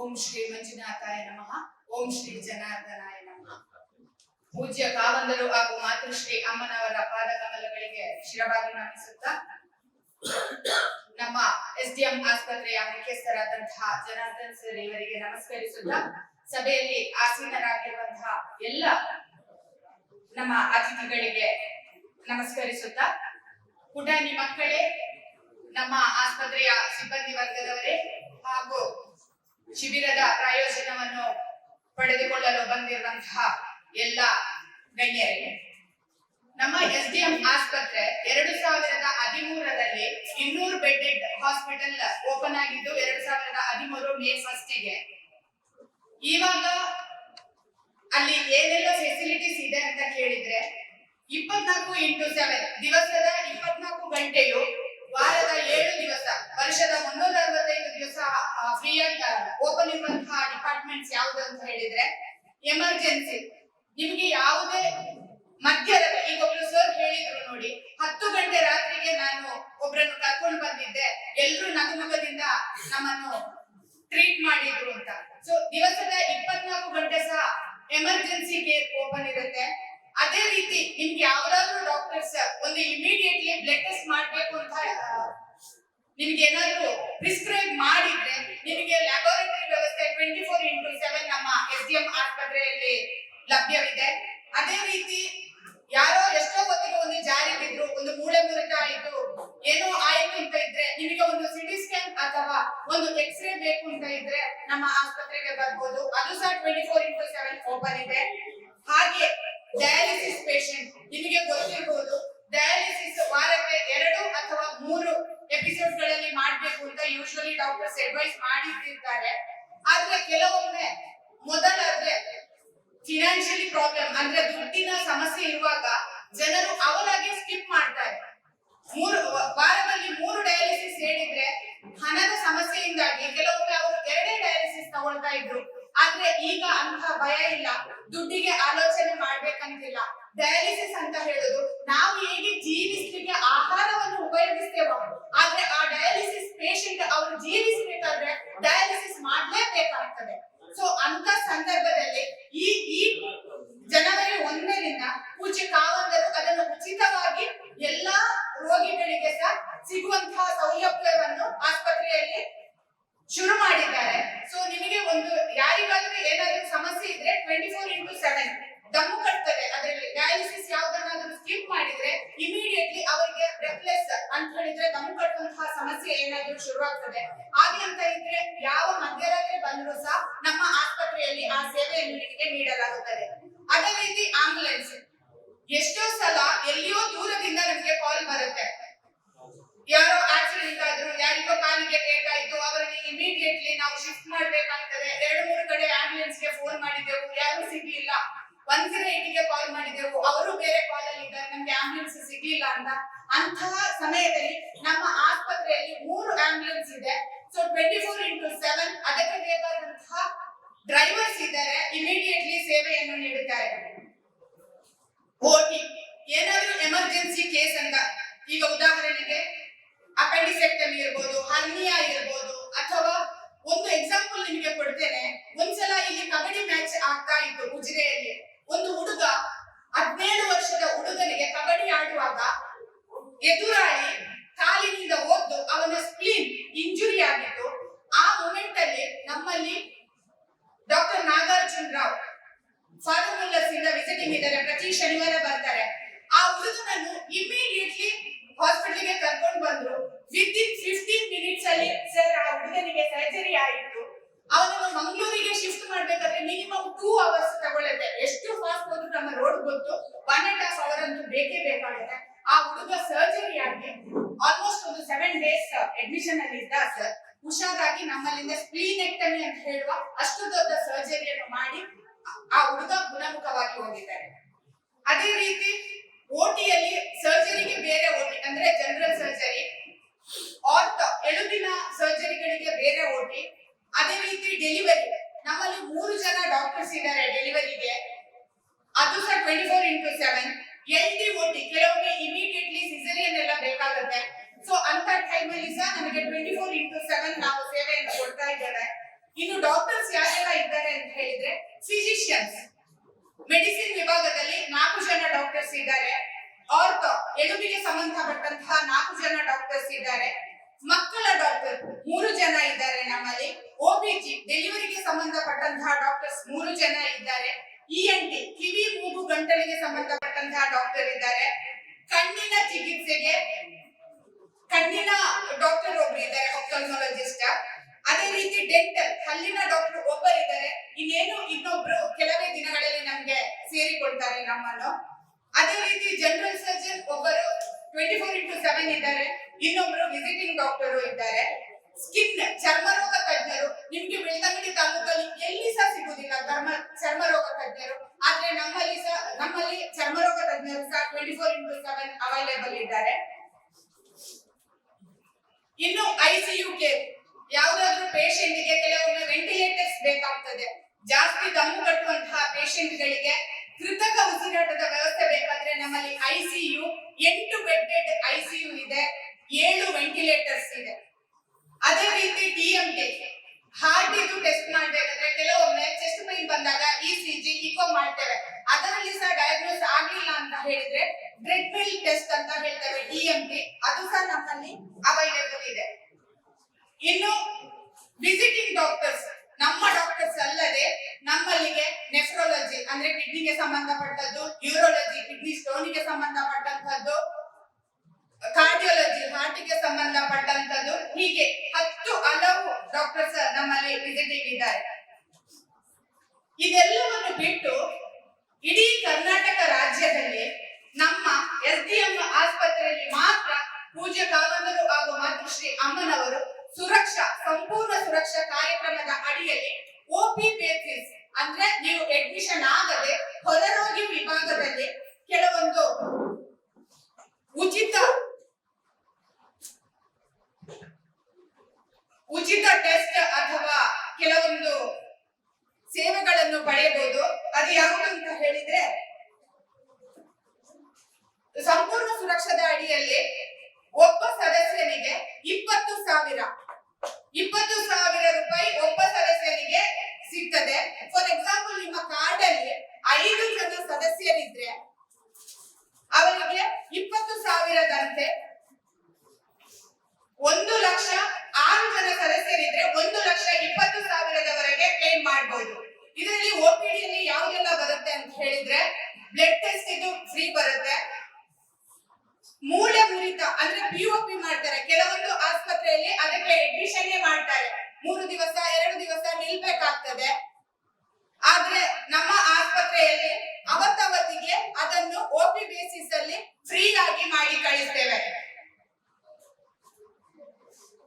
ಓಂ ಶ್ರೀ ಮಂಜುನಾಥಾಯ ನಮಃ. ಓಂ ಶ್ರೀ ಜನಾರ್ದನಾಯ ನಮಃ. ಪೂಜ್ಯ ಕಾವಂದರು ಹಾಗೂ ಮಾತೃಶ್ರೀ ಅಮ್ಮನವರ ಪಾದಕಮಲಗಳಿಗೆ ಶಿರಬಾಗಿ ನಮಿಸುತ್ತಾ ನಮ್ಮ ಎಸ್ ಡಿ ಎಂ ಆಸ್ಪತ್ರೆಯ ಮುಖ್ಯಸ್ಥರಾದಂತಹ ಜನಾರ್ದನ್ ಸರ್ ಇವರಿಗೆ ನಮಸ್ಕರಿಸುತ್ತಾ ಸಭೆಯಲ್ಲಿ ಆಸೀನರಾಗಿರುವಂತಹ ಎಲ್ಲ ನಮ್ಮ ಅತಿಥಿಗಳಿಗೆ ನಮಸ್ಕರಿಸುತ್ತಾ ಪುಟಾಣಿ ಮಕ್ಕಳೇ, ನಮ್ಮ ಆಸ್ಪತ್ರೆಯ ಸಿಬ್ಬಂದಿ ವರ್ಗದವರೇ ಹಾಗೂ ಶಿಬಿರದ ಪ್ರಯೋಜನವನ್ನು ಪಡೆದುಕೊಳ್ಳಲು ಬಂದಿರುವಂತಹ ಎಲ್ಲ ಗಣ್ಯರಿಗೆ ನಮ್ಮ ಎಸ್ ಡಿ ಎಂ ಆಸ್ಪತ್ರೆ ಎರಡು ಸಾವಿರದ ಹದಿಮೂರರಲ್ಲಿ ಇನ್ನೂರು ಬೆಡ್ಡೆಡ್ ಹಾಸ್ಪಿಟಲ್ ಓಪನ್ ಆಗಿದ್ದು ಎರಡು ಸಾವಿರದ ಹದಿಮೂರು ಮೇ ಫಸ್ಟಿಗೆ. ಇವಾಗ ಅಲ್ಲಿ ಏನೆಲ್ಲ ಫೆಸಿಲಿಟೀಸ್ ಇದೆ ಅಂತ ಕೇಳಿದ್ರೆ ಇಪ್ಪತ್ನಾಲ್ಕು ಇಂಟು ಸೆವೆನ್, ದಿವಸದ ಇಪ್ಪತ್ನಾಲ್ಕು ಗಂಟೆಯು ಏಳು ದಿವಸ. ವರ್ಷದ ಮುನ್ನೂರ ಅರವತ್ತೈದು ದಿವಸ ಫ್ರೀ ಓಪನ್ ಇರುವಂತಹ ಡಿಪಾರ್ಟ್ಮೆಂಟ್ಸ್ ಯಾವುದು ಅಂತ ಹೇಳಿದ್ರೆ ಎಮರ್ಜೆನ್ಸಿ ನಿಮ್ಗೆ ಯಾವುದೇ ಮಧ್ಯದ ಈಗ ಒಬ್ರು ಸರ್ ಹೇಳಿದ್ರು ನೋಡಿ, ಹತ್ತು ಗಂಟೆ ರಾತ್ರಿಗೆ ನಾನು ಒಬ್ರನ್ನು ಕರ್ಕೊಂಡು ಬಂದಿದ್ದೆ. ಎಲ್ರು ನಗುಮುಖದಿಂದ ನಮ್ಮನ್ನು ಟ್ರೀಟ್ ಮಾಡಿದ್ರು ಅಂತ. ಸೊ ದಿವಸದ ಇಪ್ಪತ್ನಾಲ್ಕು ಗಂಟೆ ಸಹ ಎಮರ್ಜೆನ್ಸಿ ಕೇರ್ ಓಪನ್ ಇರುತ್ತೆ. ಅದೇ ರೀತಿ ನಿಮ್ಗೆ ಯಾವ್ದಾದ್ರು ಡಾಕ್ಟರ್ಸ್ ಒಂದು ಇಮಿಡಿಯೇಟ್ಲಿ ಬ್ಲಡ್ ಟೆಸ್ಟ್ ಮಾಡ್ಬೇಕು ಅಂತ ನಿಮ್ಗೆ ಏನಾದ್ರು ಪ್ರಿಸ್ಕ್ರೈಬ್ ಮಾಡಿದ್ರೆ ನಿಮಗೆ ಲ್ಯಾಬೋರೇಟರಿ ವ್ಯವಸ್ಥೆ ಟ್ವೆಂಟಿ ಫೋರ್ ಇಂಟು ಸೆವೆನ್ ನಮ್ಮ ಎಸ್ ಡಿ ಎಂ ಆಸ್ಪತ್ರೆಯಲ್ಲಿ ಲಭ್ಯವಿದೆ. ಅದೇ ರೀತಿ ಯಾರೋ ಎಷ್ಟೋ ಹೊತ್ತಿಗೆ ಒಂದು ಜಾರಿ ಬಿದ್ರು ಒಂದು ಮೂಳೆ ಮುರಿತ ಆಯಿತು ಏನೋ ಆಯಿತು ಅಂತ ಇದ್ರೆ, ನಿಮಗೆ ಒಂದು ಸಿಟಿ ಸ್ಕ್ಯಾನ್ ಅಥವಾ ಒಂದು ಎಕ್ಸ್ರೇ ಬೇಕು ಅಂತ ಇದ್ರೆ ನಮ್ಮ ಆಸ್ಪತ್ರೆಗೆ ಬರ್ಬೋದು. ಅದು ಸಹ twenty four into seven open ಇದೆ. ಹಾಗೆ ಡಯಾಲಿಸಿಸ್ ಪೇಷಂಟ್ ನಿಮಗೆ ಗೊತ್ತಿರಬಹುದು ಡಯಾಲಿಸಿಸ್ ವಾರಕ್ಕೆ ಎರಡು ಅಥವಾ ಮೂರು ಎಪಿಸೋಡ್ಗಳಲ್ಲಿ ಮಾಡಬೇಕು ಅಂತ ಯೂಶುವಲಿ ಡಾಕ್ಟರ್ಸ್ ಅಡ್ವೈಸ್ ಮಾಡಿರ್ತಾರೆ ಆದ್ರೆ ಕೆಲವೊಮ್ಮೆ ಮೊದಲಾದ್ರೆ ಫಿನಾನ್ಷಿಯಲಿ ಪ್ರಾಬ್ಲಮ್ ಅಂದ್ರೆ ದುಡ್ಡಿನ ಸಮಸ್ಯೆ ಇರುವಾಗ ಜನರು ಅವರಾಗೆ ಸ್ಕಿಪ್ ಮಾಡ್ತಾರೆ. ಮೂರು, ವಾರದಲ್ಲಿ ಮೂರು ಡಯಾಲಿಸಿಸ್ ಹೇಳಿದ್ರೆ ಹಣದ ಸಮಸ್ಯೆಯಿಂದಾಗಿ ಕೆಲವೊಮ್ಮೆ ಅವರು ಎರಡೇ ಡಯಾಲಿಸಿಸ್ ತಗೊಳ್ತಾ ಇದ್ರು. ಆದ್ರೆ ಈಗ ಅಂತ ಭಯ ಇಲ್ಲ. ದುಡ್ಡಿಗೆ ಆಲೋಚನೆ ಮಾಡ್ಬೇಕಂತಿಲ್ಲ. ಡಯಾಲಿಸಿಸ್ ಅಂತ ಹೇಳುದು. ನಾವು ಹೇಗೆ ಜೀವಿಸ್ಲಿಕ್ಕೆ ಆಹಾರವನ್ನು ಉಪಯೋಗಿಸ್ತೇವೋ, ಆದ್ರೆ ಆ ಡಯಾಲಿಸಿಸ್ ಪೇಷಂಟ್ ಅವರು ಜೀವಿಸ್ಬೇಕಾದ್ರೆ ಡಯಾಲಿಸಿಸ್ ಮಾಡ್ಲೇಬೇಕಾಗ್ತದೆ. ಸೊ ಅಂತ ಸಂದರ್ಭದಲ್ಲಿ ಈ ಈ ಜನವರಿ ಒಂದರಿಂದ ಪೂಜೆ ಕಾವಂದರು ಅದನ್ನು ಉಚಿತವಾಗಿ ಎಲ್ಲಾ ರೋಗಿಗಳಿಗೆ ಸಹ ಸಿಗುವಂತಹ ಸೌಲಭ್ಯವನ್ನು ಆಸ್ಪತ್ರೆಯಲ್ಲಿ ಶುರು ಮಾಡಿದ್ದಾರೆ ಸೊ ನಿಮಗೆ ಒಂದು ಯಾರಿಗಾದ್ರೂ ಏನಾದ್ರೂ ಸಮಸ್ಯೆ ಇದ್ರೆ ಟ್ವೆಂಟಿ ಫೋರ್ ಇಂಟು ಸೆವೆನ್ ದಮ್ಮು ಕಟ್ತದೆ. ಅದರಲ್ಲಿ ಡಯಾಲಿಸಿಸ್ ಯಾವ್ದನ್ನಾದ್ರೂ ಸ್ಕಿಪ್ ಮಾಡಿದ್ರೆ ಇಮಿಡಿಯೇಟ್ಲಿ ಅವರಿಗೆ ಬ್ರೆತ್ಲೆಸ್ ಅಂತ ಹೇಳಿದ್ರೆ ದಮ್ಮು ಕಟ್ಟುವಂತಹ ಸಮಸ್ಯೆ ಏನಾದ್ರೂ ಶುರುವಾಗ್ತದೆ. ಹಾಗೆ ಅಂತ ಇದ್ರೆ ಯಾವ ಮಧ್ಯರಾತ್ರಿ ಬಂದರೂ ಸಹ ನಮ್ಮ ಆಸ್ಪತ್ರೆಯಲ್ಲಿ ಆ ಸೇವೆಯನ್ನು ನಿಮಗೆ ನೀಡಲಾಗುತ್ತದೆ. ಅದೇ ರೀತಿ ಆಂಬುಲೆನ್ಸ್ ಎಷ್ಟೋ ಸಲ ಎಲ್ಲಿಯೋ ದೂರದಿಂದ ನಮಗೆ ಕಾಲ್ ಬರುತ್ತೆ. ಯಾರೋ ಆಕ್ಸಿಡೆಂಟ್ ಆದ್ರು, ಯಾರಿಗೋ ಕಾಲಿಗೆ ಒನ್ ಜೀರೋ ಏಟಿಗೆ ಕಾಲ್ ಮಾಡಿದೆವು. ಅವರು ಬೇರೆ ಕಾಲ್ ಅಲ್ಲಿ ಇದ್ದಾರೆ. ನಮ್ಗೆ ಆಂಬ್ಯುಲೆನ್ಸ್ ಸಿಗ್ಲಿಲ್ಲ ಅಂತ. ಅಂತಹ ಸಮಯದಲ್ಲಿ ನಮ್ಮ ಆಸ್ಪತ್ರೆಯಲ್ಲಿ ಮೂರು ಆಂಬ್ಯುಲೆನ್ಸ್ ಇದೆ. So twenty four into seven ಅದಕ್ಕೆ ಬೇಕಾದಂತಹ ಡ್ರೈವರ್ಸ್ ಇದ್ದಾರೆ. ಇಮಿಡಿಯೇಟ್ಲಿ ಸೇವೆಯನ್ನು ನೀಡುತ್ತಾರೆ. ಓಟಿ, ಏನಾದ್ರೂ ಎಮರ್ಜೆನ್ಸಿ ಕೇಸ್ ಅಂತ. ಈಗ ಉದಾಹರಣೆಗೆ ಅಪೆಂಡಿಸೆಕ್ಟಮಿ ಇರ್ಬೋದು, ಹರ್ನಿಯಾ ಇರ್ಬೋದು, ಅಥವಾ ಒಂದು ಎಕ್ಸಾಂಪಲ್ ನಿಮಗೆ ಕೊಡ್ತೇನೆ. ಒಂದ್ಸಲ ಇಲ್ಲಿ ಕಬಡ್ಡಿ ಮ್ಯಾಚ್ ಆಗ್ತಾ ಇತ್ತು ಉಜಿರೆಯಲ್ಲಿ. ಒಂದು ಹುಡುಗ ಹದಿನೇಳು ವರ್ಷದ ಹುಡುಗನಿಗೆ ಕಬಡ್ಡಿ ಆಡುವಾಗ ಎದುರಾಳಿ ಕಾಲಿನಿಂದ ಒದ್ದು ಅವನ ಸ್ಪ್ಲೀನ್ ಇಂಜುರಿ ಆಗಿತ್ತು. ಆ ಮೂಮೆಂಟ್ ಅಲ್ಲಿ ನಮ್ಮಲ್ಲಿ ಡಾಕ್ಟರ್ ನಾಗಾರ್ಜುನ್ ರಾವ್ ಫಾರ್ಮುಲಸ್ ಇಂದ ವಿಸಿಟಿಂಗ್ ಇದ್ದಾರೆ. ಪ್ರತಿ ಶನಿವಾರ ಬರ್ತಾರೆ. ಆ ಹುಡುಗನನ್ನು ಇಮಿಡಿಯೇಟ್ಲಿ ಹಾಸ್ಪಿಟಲ್ಗೆ ಕರ್ಕೊಂಡು ಬಂದ್ರು. ವಿತ್ ಇನ್ ಫಿಫ್ಟೀನ್ ಮಿನಿಟ್ಸ್ ಅಲ್ಲಿ ಸರ್ ಆ ಹುಡುಗನಿಗೆ ಸರ್ಜರಿ ಆಯಿತು. ಅವನನ್ನು ಮಂಗಳೂರಿಗೆ ಶಿಫ್ಟ್ ಮಾಡ್ಬೇಕಾದ್ರೆ ಮಿನಿಮಮ್ ಟೂ ಅವರ್ಸ್ ತಗೊಳುತ್ತೆ ಎಷ್ಟು ಫಾಸ್ಟ್ ಹೋದ್ರು ನಮ್ಮ ರೋಡ್ ಗೊತ್ತು ಒನ್ ಅಂಡ್ ಹಾಫ್ ಅವರ್ ಅಂತೂ ಬೇಕೇ ಬೇಕಾಗುತ್ತೆ ಹುಡುಗ ಸರ್ಜರಿ ಆಗಿ ಆಲ್ಮೋಸ್ಟ್ ಒಂದು ಸೆವೆನ್ ಡೇಸ್ ಅಡ್ಮಿಷನ್ ಅಲ್ಲಿ ಇದ್ದ ಸರ್ ಹುಷಾರಾಗಿ ನಮ್ಮಲ್ಲಿಂದ ಸ್ಪ್ಲೀನೆಕ್ಟಮಿ ಅಂತ ಹೇಳುವ ಅಷ್ಟು ದೊಡ್ಡ ಸರ್ಜರಿಯನ್ನು ಮಾಡಿ ಆ ಹುಡುಗ ಗುಣಮುಖವಾಗಿ ಹೋಗಿದ್ದಾರೆ. ಅದೇ ರೀತಿ ಓಟಿಯಲ್ಲಿ ಸರ್ಜರಿಗೆ ಬೇರೆ ಓಟಿ, ಅಂದ್ರೆ ಜನರಲ್ ಸರ್ಜರಿ ಆರ್ಟ್ ಎಲುಬಿನ ಸರ್ಜರಿಗಳಿಗೆ ಬೇರೆ ಓಟಿ, ಅದೇ ರೀತಿ ಡೆಲಿವರಿ ನಮ್ಮಲ್ಲಿ ಮೂರು ಜನ ಡಾಕ್ಟರ್ಸ್ ಇದ್ದಾರೆ ಡೆಲಿವರಿಗೆ ಅದು ಸಹ twenty four into seven L O T ಕೆಲವೊಮ್ಮೆ ಇಮಿಡಿಯೇಟ್ಲಿ ಸಿಸರಿಯನ್ ಎಲ್ಲ ಬೇಕಾಗುತ್ತೆ ಸೊ ಅಂತ ಟೈಮಲ್ಲಿ ಸಹ ನಮಗೆ ಟ್ವೆಂಟಿ ಫೋರ್ ಇಂಟು ಸೆವೆನ್ ನಾವು ಸೇವೆಯನ್ನು ಕೊಡ್ತಾ ಇದ್ದಾರೆ ಇನ್ನು ಡಾಕ್ಟರ್ಸ್ ಯಾರೆಲ್ಲ ಇದ್ದಾರೆ ಅಂತ ಹೇಳಿದ್ರೆ ಫಿಸಿಷಿಯನ್ಸ್ ಮೆಡಿಸಿನ್ ವಿಭಾಗದಲ್ಲಿ ನಾಲ್ಕು ಜನ ಡಾಕ್ಟರ್ಸ್ ಇದ್ದಾರೆ. ಆರ್ಥೋ ಎಲುಬಿಗೆ ಸಂಬಂಧಪಟ್ಟಂತಹ ನಾಲ್ಕು ಜನ ಡಾಕ್ಟರ್ಸ್ ಇದ್ದಾರೆ. ಮಕ್ಕಳ ಡಾಕ್ಟರ್ ಮೂರು ಜನ ಇದ್ದಾರೆ ನಮ್ಮಲ್ಲಿ. ಒಬಿಜಿ ಡೆಲಿವರಿಗೆ ಸಂಬಂಧಪಟ್ಟಂತಹ ಡಾಕ್ಟರ್ಸ್ ಮೂರು ಜನ ಇದ್ದಾರೆ. ಇಎನ್ಟಿ ಕಿವಿ, ಮೂಗು, ಗಂಟಲಿಗೆ ಸಂಬಂಧಪಟ್ಟಂತಹ ಡಾಕ್ಟರ್ ಇದ್ದಾರೆ. ಕಣ್ಣಿನ ಚಿಕಿತ್ಸೆಗೆ ಕಣ್ಣಿನ ಡಾಕ್ಟರ್ ಒಬ್ರು ಇದ್ದಾರೆ ಆಪ್ಟಲ್ಮಾಲಜಿಸ್ಟ್ ಅದೇ ರೀತಿ ಡೆಂಟಲ್ ಹಲ್ಲಿನ ಡಾಕ್ಟರ್ ಒಬ್ಬರಿದ್ದಾರೆ ಇನ್ನೇನು ಇನ್ನೊಬ್ರು ಕೆಲವೇ ದಿನಗಳಲ್ಲಿ ನಮ್ಗೆ ಸೇರಿಕೊಳ್ತಾರೆ ನಮ್ಮನ್ನು. ಅದೇ ರೀತಿ ಜನರಲ್ ಸರ್ಜನ್ ಒಬ್ಬರು ಟ್ವೆಂಟಿ ಫೋರ್ ಇಂಟು ಸೆವೆನ್ ಇದ್ದಾರೆ. ಇನ್ನೊಬ್ರು ವಿಸಿಟಿಂಗ್ ಡಾಕ್ಟರ್ ಇದ್ದಾರೆ. ಸ್ಕಿನ್ ಚರ್ಮರೋಗ ತಜ್ಞರು, ನಿಮ್ಗೆ ಬೆಳ್ತಂಗಡಿ ತಾಲೂಕಲ್ಲಿ ಎಲ್ಲಿ ಸಹ ಸಿಗುದಿಲ್ಲ ಚರ್ಮ ಚರ್ಮರೋಗ ತಜ್ಞರು. ಆದ್ರೆ ನಮ್ಮಲ್ಲಿ ಸಹ, ನಮ್ಮಲ್ಲಿ ಚರ್ಮರೋಗ ತಜ್ಞರು ಸಹ twenty four into seven available ಇದ್ದಾರೆ. ಇನ್ನು ಐಸಿಯು ಕೇರ್ ಯಾವ್ದಾದ್ರು ಪೇಷಂಟ್ಗೆ ಕೆಲವೊಮ್ಮೆ ವೆಂಟಿಲೇಟರ್ಸ್ ಬೇಕಾಗ್ತದೆ. ಜಾಸ್ತಿ ದಮ್ಮು ಕಟ್ಟುವಂತಹ ಪೇಷಂಟ್ ಗಳಿಗೆ ಕೃತಕ ಉಸಿರಾಟದ ವ್ಯವಸ್ಥೆ ಬೇಕಾದ್ರೆ ನಮ್ಮಲ್ಲಿ ಐಸಿಯು ಎಂಟು ಬೆಡ್ಡೆಡ್ ಐಸಿಯು ಇದೆ, ಏಳು ವೆಂಟಿಲೇಟರ್ಸ್ ಇದೆ. ಅದೇ ರೀತಿ ಡಿ ಎಂ ಕೆ ಹಾರ್ಟ್ ಇದು ಟೆಸ್ಟ್ ಮಾಡ್ಬೇಕಂದ್ರೆ ಕೆಲವೊಮ್ಮೆ ಚೆಸ್ಟ್ ಪೈನ್ ಬಂದಾಗ ಇ ಸಿ ಜಿ ಇಕೋ ಮಾಡ್ತೇವೆ. ಅದರಲ್ಲಿ ಸಹ ಡಯಾಗ್ನೋಸ್ ಆಗಿಲ್ಲ ಅಂತ ಹೇಳಿದ್ರೆ ಟ್ರೆಡ್ಮಿಲ್ ಟೆಸ್ಟ್ ಅಂತ ಹೇಳ್ತೇವೆ ಟಿಎಂಟಿ ಅದು ಸಹ ನಮ್ಮಲ್ಲಿ ಅವೈಲೇಬಲ್ ಇದೆ. ಇನ್ನು ವಿಸಿಟಿಂಗ್ ಡಾಕ್ಟರ್ಸ್ ನಮ್ಮ ಡಾಕ್ಟರ್ಸ್ ಅಲ್ಲದೆ ನಮ್ಮಲ್ಲಿಗೆ ನೆಫ್ರಾಲಜಿ ಅಂದ್ರೆ ಕಿಡ್ನಿಗೆ ಸಂಬಂಧಪಟ್ಟದ್ದು ಯೂರೋಲಜಿ ಕಿಡ್ನಿ ಸ್ಟೋನಿಗೆ ಸಂಬಂಧಪಟ್ಟಂತದ್ದು ಕಾರ್ಡಿಯೋಲಜಿ ಹಾರ್ಟಿಗೆ ಸಂಬಂಧಪಟ್ಟಂತದ್ದು ಹೀಗೆ. ಡಾಕ್ಟರ್ಸ್ ನಮ್ಮಲ್ಲಿ ವಿಸಿಟಿಂಗ್ ಇದ್ದಾರೆ. ಇದೆಲ್ಲವನ್ನು ಬಿಟ್ಟು ಇಡೀ ಕರ್ನಾಟಕ ರಾಜ್ಯದಲ್ಲಿ ನಮ್ಮ ಎಸ್ ಡಿ ಎಂ ಆಸ್ಪತ್ರೆಯಲ್ಲಿ ಮಾತ್ರ ಪೂಜ್ಯ ಕಾವಂದರು ಹಾಗೂ ಮಾತೃಶ್ರೀ ಅಮ್ಮನವರು ಸುರಕ್ಷಾ, ಸಂಪೂರ್ಣ ಸುರಕ್ಷಾ ಕಾರ್ಯಕ್ರಮದ ಅಡಿಯಲ್ಲಿ ಓಪಿ ಬೇಸಿಸ್ ಅಂದ್ರೆ ನೀವು ಅಡ್ಮಿಷನ್ ಆಗದೆ ಹೊರರೋಗಿ ವಿಭಾಗದಲ್ಲಿ ಕೆಲವೊಂದು ಉಚಿತ ಉಚಿತ ಟೆಸ್ಟ್ ಅಥವಾ ಕೆಲವೊಂದು ಸೇವೆಗಳನ್ನು ಪಡೆಯಬಹುದು ಅದು ಯಾವುದು ಅಂತ ಹೇಳಿದ್ರೆ ಸಂಪೂರ್ಣ ಸುರಕ್ಷದ ಅಡಿಯಲ್ಲಿ ಒಬ್ಬ ಸದಸ್ಯನಿಗೆ ಇಪ್ಪತ್ತು ಸಾವಿರ. ಇಪ್ಪತ್ತು ಸಾವಿರ ರೂಪಾಯಿ ಒಬ್ಬ ಸದಸ್ಯನಿಗೆ ಸಿಗ್ತದೆ. ಫಾರ್ ಎಕ್ಸಾಂಪಲ್ ನಿಮ್ಮ ಕಾರ್ಡ್ ಅಲ್ಲಿ ಐದು ಜನ ಸದಸ್ಯರಿದ್ರೆ ಅವರಿಗೆ ಇಪ್ಪತ್ತು ಸಾವಿರದಂತೆ ಒಂದು ಲಕ್ಷ ಆರು ಜನ ಸದಸ್ಯರಿದ್ರೆ ಒಂದು ಲಕ್ಷ ಇಪ್ಪತ್ತು ಸಾವಿರದವರೆಗೆ ಕ್ಲೈಮ್ ಮಾಡಬಹುದು ಇದರಲ್ಲಿ ಓಪಿಡಿಯಲ್ಲಿ ಯಾವುದೆಲ್ಲ ಬರುತ್ತೆ ಅಂತ ಹೇಳಿದ್ರೆ ಬ್ಲಡ್ ಟೆಸ್ಟ್ ಇದು ಫ್ರೀ ಬರುತ್ತೆ. ಮೂಳೆ ಮುರಿತ, ಅಂದ್ರೆ ಪಿಒಪಿ ಮಾಡ್ತಾರೆ. ಕೆಲವೊಂದು ಆಸ್ಪತ್ರೆಯಲ್ಲಿ ಅದಕ್ಕೆ ಅಡ್ಮಿಷನ್ ಮಾಡ್ತಾರೆ. ಮೂರು ದಿವಸ, ಎರಡು ದಿವಸ ನಿಲ್ಬೇಕಾಗ್ತದೆ. ಆದ್ರೆ ನಮ್ಮ ಆಸ್ಪತ್ರೆಯಲ್ಲಿ ಅವತ್ತವತ್ತಿಗೆ ಅದನ್ನು ಓಪಿ ಬೇಸಿಸ್ ಅಲ್ಲಿ ಫ್ರೀ ಆಗಿ ಮಾಡಿ ಕಳಿಸ್ತೇವೆ.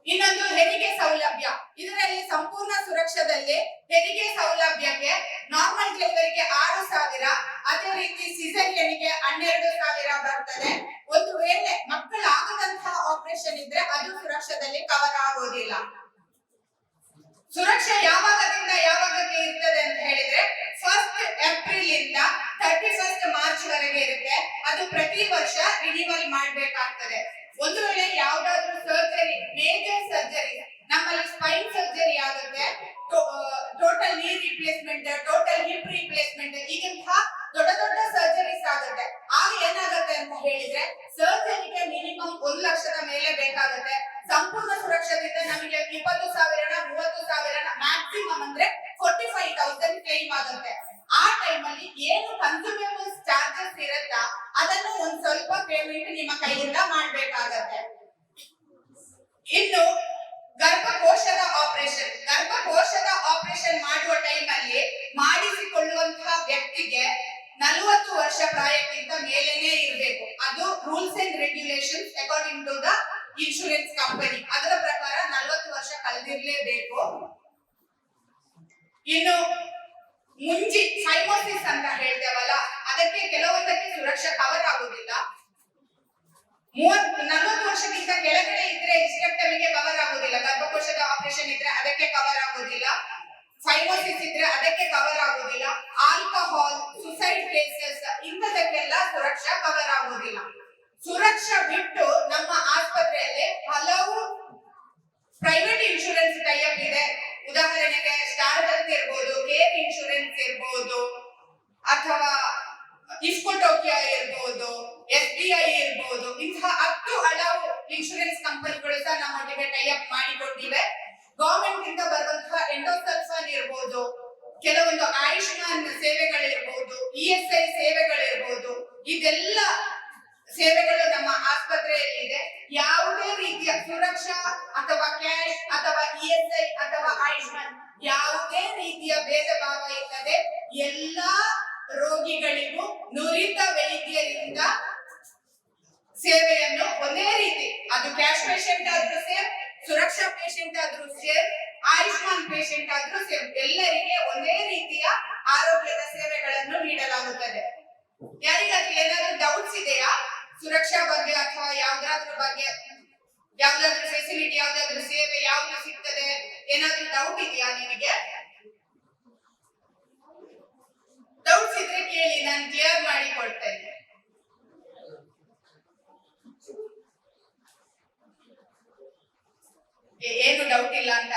ಇನ್ನೊಂದು ಹೆರಿಗೆ ಸೌಲಭ್ಯ. ಇದರಲ್ಲಿ ಸಂಪೂರ್ಣ ಸುರಕ್ಷದಲ್ಲಿ ಹೆರಿಗೆ ಸೌಲಭ್ಯಕ್ಕೆ ನಾರ್ಮಲ್ ಡೆಲಿವರಿಗೆ ಆರು ಸಾವಿರ, ಅದೇ ರೀತಿ ಸಿಸರಿಯನ್ಗೆ ಹನ್ನೆರಡು ಸಾವಿರ ಬರ್ತದೆ. ಒಂದು ವೇಳೆ ಮಕ್ಕಳಾಗದಂತಹ ಆಪರೇಷನ್ ಇದ್ರೆ ಅದು ಸುರಕ್ಷದಲ್ಲಿ ಕವರ್ ಆಗೋದಿಲ್ಲ. ಸುರಕ್ಷಾ ಯಾವಾಗದಿಂದ ಯಾವಾಗಕ್ಕೆ ಇರ್ತದೆ ಅಂತ ಹೇಳಿದ್ರೆ ಫಸ್ಟ್ ಏಪ್ರಿಲ್ ಇಂದ ತರ್ಟಿ ಫಸ್ಟ್ ಮಾರ್ಚ್ ವರೆಗೆ ಇರುತ್ತೆ. ಅದು ಪ್ರತಿ ವರ್ಷ ರಿನಿವಲ್ ಮಾಡ್ಬೇಕಾಗ್ತದೆ. ಒಂದು ವೇಳೆ ಯಾವ್ದಾದ್ರು ಸರ್ಜರಿ ಮೇಜರ್ ಸರ್ಜರಿ ನಮ್ಮಲ್ಲಿ ಸ್ಪೈನ್ ಸರ್ಜರಿ ಆಗುತ್ತೆ total knee replacement total hip replacement ಈಗಂತಹ ದೊಡ್ಡ ದೊಡ್ಡ ಸರ್ಜರೀಸ್ ಆಗುತ್ತೆ ಆಗ ಏನಾಗುತ್ತೆ ಅಂತ ಹೇಳಿದ್ರೆ ಸರ್ಜರಿಗೆ ಮಿನಿಮಮ್ ಒಂದು ಲಕ್ಷದ ಮೇಲೆ ಬೇಕಾಗುತ್ತೆ ಸಂಪೂರ್ಣ ಸುರಕ್ಷದಿಂದ ನಮಗೆ ಇಪ್ಪತ್ತು ಸಾವಿರನ ಮೂವತ್ತು ಸಾವಿರನ ಮ್ಯಾಕ್ಸಿಮಮ್ ಅಂದ್ರೆ ಫೋರ್ಟಿ ಫೈವ್ ತೌಸಂಡ್ ಕ್ಲೈಮ್ ಆಗುತ್ತೆ. ಆ ಟೈಮಲ್ಲಿ ಏನು ಕನ್ಸ್ಯೂಮೇಬಲ್ಸ್ ಚಾರ್ಜಸ್ ಇರುತ್ತಾ, ಅದನ್ನು ಒಂದ್ ಸ್ವಲ್ಪ ಪೇಮೆಂಟ್ ನಿಮ್ಮ ಕೈಯಿಂದ ಮಾಡ್ಬೇಕಾಗತ್ತೆ. ಇನ್ನು ಗರ್ಭಕೋಶದ ಆಪರೇಷನ್ ಗರ್ಭಕೋಶದ ಆಪರೇಷನ್ ಮಾಡುವ ಟೈಮಲ್ಲಿ ಮಾಡಿಸಿಕೊಳ್ಳುವಂತಹ ವ್ಯಕ್ತಿಗೆ ನಲವತ್ತು ವರ್ಷ ಪ್ರಾಯಕ್ಕಿಂತ ಮೇಲೇನೆ ಇರಬೇಕು. ಅದು rules and regulations according to the insurance company ಅದರ ಪ್ರಕಾರ ನಲವತ್ತು ವರ್ಷ ಕಳೆದಿರ್ಲೇಬೇಕು. ಇನ್ನು ಮುಂಜಿ ಸೈಮೋಸಿಸ್ ಅಂತ ಹೇಳ್ತೇವಲ್ಲ, ಅದಕ್ಕೆ ಕೆಲವೊಂದಕ್ಕೆ ಸುರಕ್ಷಾ ಕವರ್ ಆಗುದಿಲ್ಲ ಮೂವತ್, ನಲವತ್ತು ವರ್ಷಕ್ಕಿಂತ ಕೆಳಗಡೆ ಇದ್ರೆ ಹಿಸ್ಟೆಕ್ಟಮಿಗೆ ಕವರ್ ಆಗುದಿಲ್ಲ ಗರ್ಭಕೋಶದ ಆಪರೇಷನ್ ಇದ್ರೆ ಅದಕ್ಕೆ ಕವರ್ ಆಗುದಿಲ್ಲ ಫೈಮೋಸಿಸ್ ಇದ್ರೆ ಅದಕ್ಕೆ ಕವರ್ ಆಗುದಿಲ್ಲ ಆಲ್ಕೋಹಾಲ್ ಸುಸೈಡ್ ಕೇಸಸ್ ಇಂಥದಕ್ಕೆಲ್ಲ ಸುರಕ್ಷಾ ಕವರ್ ಆಗುದಿಲ್ಲ ಸುರಕ್ಷಾ ಬಿಟ್ಟು ನಮ್ಮ ಸ್ಟಾರ್ಟ್ ಇರ್ಬೋದು ಕೇರ್ ಇನ್ಶೂರೆನ್ಸ್ ಇರ್ಬೋದು, ಅಥವಾ ಇಫ್ಕೋಟೋಕಿಯಾ ಇರ್ಬೋದು ಎಸ್ ಬಿ ಐ ಇರ್ಬೋದು, ಇಂತಹ ಹತ್ತು ಹಲವು ಇನ್ಶೂರೆನ್ಸ್ ಕಂಪನಿಗಳು ಸಹ ನಮ್ಮೊಟ್ಟಿಗೆ ಟೈ ಅಪ್ ಮಾಡಿಕೊಂಡಿವೆ. ಗವರ್ಮೆಂಟ್ ಇಂದ ಬರುವಂತಹ ಎಂಡೋಸಲ್ಫಾನ್ ಇರ್ಬೋದು, ಕೆಲವೊಂದು ಆಯುಷ್ಮಾನ್ ಸೇವೆಗಳಿರ್ಬೋದು ಇ ಎಸ್ ಐ ಸೇವೆಗಳಿರ್ಬೋದು, ಇದೆಲ್ಲ ಸೇವೆಗಳು ನಮ್ಮ ಆಸ್ಪತ್ರೆಯಲ್ಲಿ ಇದೆ. ಯಾವುದೇ ರೀತಿಯ ಸುರಕ್ಷಾ ಅಥವಾ ಕ್ಯಾಶ್ ಅಥವಾ ಇ ಎಸ್ ಐ ಅಥವಾ ಆಯುಷ್ಮಾನ್ ಯಾವುದೇ ರೀತಿಯ ಭೇದ ಭಾವ ಇಲ್ಲದೆ ಎಲ್ಲಾ ರೋಗಿಗಳಿಗೂ ನುರಿತ ವೈದ್ಯರಿಂದ ಸೇವೆಯನ್ನು ಒಂದೇ ರೀತಿ, ಅದು ಕ್ಯಾಶ್ ಪೇಷಂಟ್ ಆದ್ರೂ ಸೇಮ್, ಸುರಕ್ಷಾ ಪೇಷಂಟ್ ಆದ್ರೂ ಸೇಮ್, ಆಯುಷ್ಮಾನ್ ಪೇಷಂಟ್ ಆದ್ರೂ ಸೇಮ್, ಎಲ್ಲರಿಗೆ ಒಂದೇ ರೀತಿಯ ಆರೋಗ್ಯದ ಸೇವೆಗಳನ್ನು ನೀಡಲಾಗುತ್ತದೆ. ಯಾರಿಗಾದ್ರೂ ಏನಾದ್ರೂ ಡೌಟ್ಸ್ ಇದೆಯಾ? ಸುರಕ್ಷಾ ಬಗ್ಗೆ ಅಥವಾ ಯಾವ್ದಾದ್ರ ಬಗ್ಗೆ, ಯಾವ್ದಾದ್ರು ಫೆಸಿಲಿಟಿ ಯಾವ್ದಾದ್ರು ಸೇವೆ ಯಾವ್ದು ಸಿಗ್ತದೆ? ಏನಾದ್ರೂ ಡೌಟ್ ಇದೆಯಾ ನಿಮಗೆ? ಡೌಟ್ಸ್ ಇದ್ರೆ ಕೇಳಿ, ನಾನು ಕ್ಲಿಯರ್ ಮಾಡಿ ಕೊಡ್ತೇನೆ. ಏನು ಡೌಟ್ ಇಲ್ಲ ಅಂತ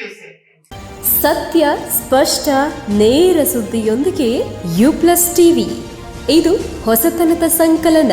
ಯು ಸರ್ ಸತ್ಯ, ಸ್ಪಷ್ಟ, ನೇರ ಸುದ್ದಿಯೊಂದಿಗೆ ಯು ಪ್ಲಸ್ ಟಿವಿ ಇದು ಹೊಸತನದ ಸಂಕಲನ.